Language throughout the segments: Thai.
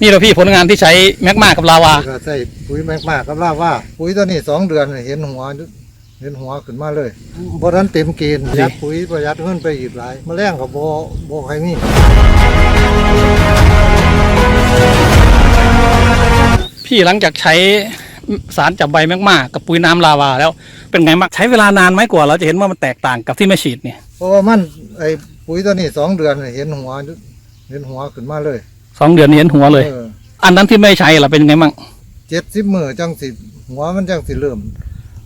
นี่เราพี่ผลงานที่ใช้แมกมากับลาวา ก็ใส่ปุ๋ยแมกมากกับลาว่าปุ๋ยตัวนี้สองเดือนเห็นหัว เห็นหัวขึ้นมาเลยบ่ทันเต็มเกณฑ์ประหยัดปุ๋ยประหยัดเงินไปอีกหลายแมลงก็บ่บ่ใครมีพี่หลังจากใช้สารจับใบแมกมากับปุ๋ยน้ำลาวาแล้วเป็นไงบ้างใช้เวลานานไหมกว่า เราจะเห็นว่ามันแตกต่างกับที่ไม่ฉีดเนี่ยเพราะว่ามันไอ้ปุ๋ยตัวนี้สองเดือนเห็นหัว เห็นหัวขึ้นมาเลย สองเดือนนี้เห็นหัวเลยเอออันนั้นที่ไม่ใช้ล่ะเป็นไงบ้างเจ็ดสิบมือจังสิหัวมันจังสิเริ่ม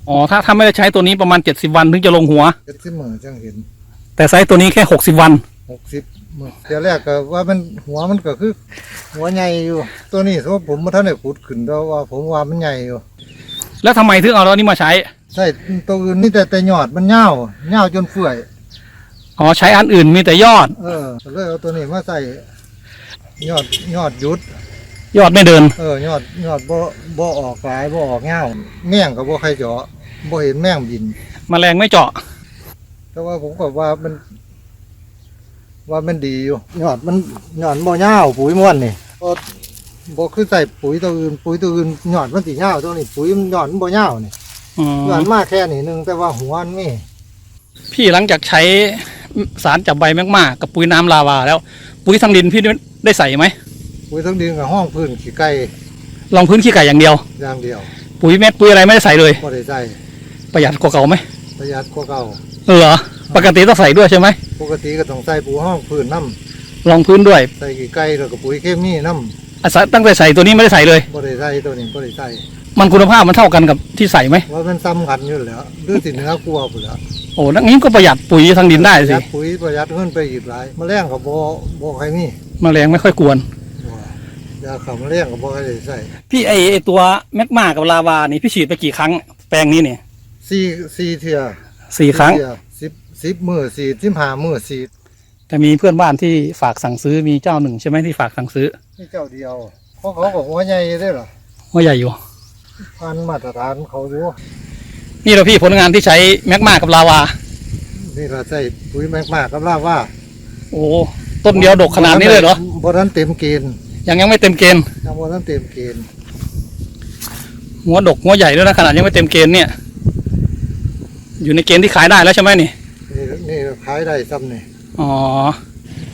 อ๋อถ้าถ้าไม่ได้ใช้ตัวนี้ประมาณ70วันถึงจะลงหัว เจ็ดสิบมือจังเห็นแต่ใช้ตัวนี้แค่60วันหกสิบมือแต่แรกก็ว่ามันหัวมันก็คือ หัวใหญ่อยู่ ตัวนี้สมมติผมมาท่านได้ขุดขึ้นแต่ว่าผมว่ามันใหญ่อยู่แล้วทำไมถึงเอาตัวนี้มาใช้ใช่ตัวอื่นนี่แต่แต่ยอดมันเน่าเน่าจนเฟื่อย อ๋อใช้อันอื่นมีแต่ยอด เออก็เลยเอาตัวนี้มาใส่ ยอดยอดหยุด ยอดไม่เดิน เออยอดยอดบ่บ่ออกหลายบ่ออกเงาแม่งก็บ่ใครเจาะบ่เห็นแม่งบินมแมลงไม่เจาะ แต่ว่าผมก็ว่ามัน ว่ามันดีอยู่ยอดมันยอดบ่เงาปุ๋ยม่วนนี่บ่บ่คือใส่ปุ๋ยตัวอื่นปุ๋ยตัวอื่นยอดมันสิเงาตัวนี้ปุ๋ยมันยอดมันบ่เงานี่อืมยอดมาแค่นี้นึงแต่ว่าหัวมันมีพี่หลังจากใช้สารจับใบแมกมากับปุ๋ยน้ำลาวาแล้ว ปุ๋ยทางดินพี่ ได้ใส่ไหมปุ๋ยทั้งดินกับห้องพื้นขี้ไก่ลองพื้นขี้ไก่อย่างเดียว อย่างเดียว ปุ๋ยเม็ดปุ๋ยอะไรไม่ได้ใส่เลยบ่ได้ใส่ประหยัดกว่าเก่าไหมประหยัดกว่าเก่าเหรอปกติต้องใส่ด้วยใช่ไหมปกติก็ต้องใส่ปุ๋ยห้องพื้นน้ลองพื้นด้วยำใส่ขี้ไก่แล้วก็ปุ๋ยเคมีน้อะใส่ตั้งแต่ใส่ตัวนี้ไม่ได้ใส่เลยำบ่ได้ใส่ตัวนี้บ่ได้ใส่มันคุณภาพมันเท่ากันกับที่ใส่ไหมว่ามันซ้ำกันอยู่แล้วหรือสิเหนือกลัวพุ่นแล้วโอ้นั่นงี้ก็ประหยัดปุ๋ยทางดินได้ประหสิยัดปุ๋ยประหยัดเงินไปอีกหลายแมลงก็บ่บ่ใครมี มแมลงไม่ค่อยกวนบ่ยาฆ่าแมลงก็บ่ใครได้ใส่พี่ไอไอ้ตัวแมกมากับลาวานี่พี่ฉีดไปกี่ครั้ง แปลงนี้เนี่ยสี่สี่เทื่อสี่ครั้ง เทื่อสิบสิบมื้อสี่สิบห้ามื้อสี่แต่มีเพื่อนบ้านที่ฝากสั่งซื้อมีเจ้าหนึ่งใช่ไหมที่ฝากสั่งซื้อนี่เจ้าเดียวเพราะเขาก็หัวใหญ่เด้อล่ะว่าใหญ่อยู่ พันมาตรฐานเขาอยู่นี่เราพี่ผลงานที่ใช้แมกมากับลาวา นี่ล่ะใส่ปุ๋ยแมกมากกับลาว่าโอ้ ต้นเดียวดกขนาดนี้เลยเหรอบ่ทันเต็มเกณฑ์ยังยังไม่เต็มเกณฑ์ยังบ่ทันเต็มเกณฑ์หัวดกหัวใหญ่ด้วยนะขนาดยังไม่เต็มเกณฑ์เนี่ย อยู่ในเกณฑ์ที่ขายได้แล้วใช่ไหมนี่นี่นี่ขายได้ซ้ำนี่อ๋อ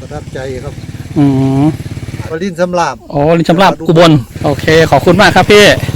ประทับใจครับ อืมปลินสำลาบโอ้ลินชำราบกุบลโอเค ขอบคุณมากครับพี่ค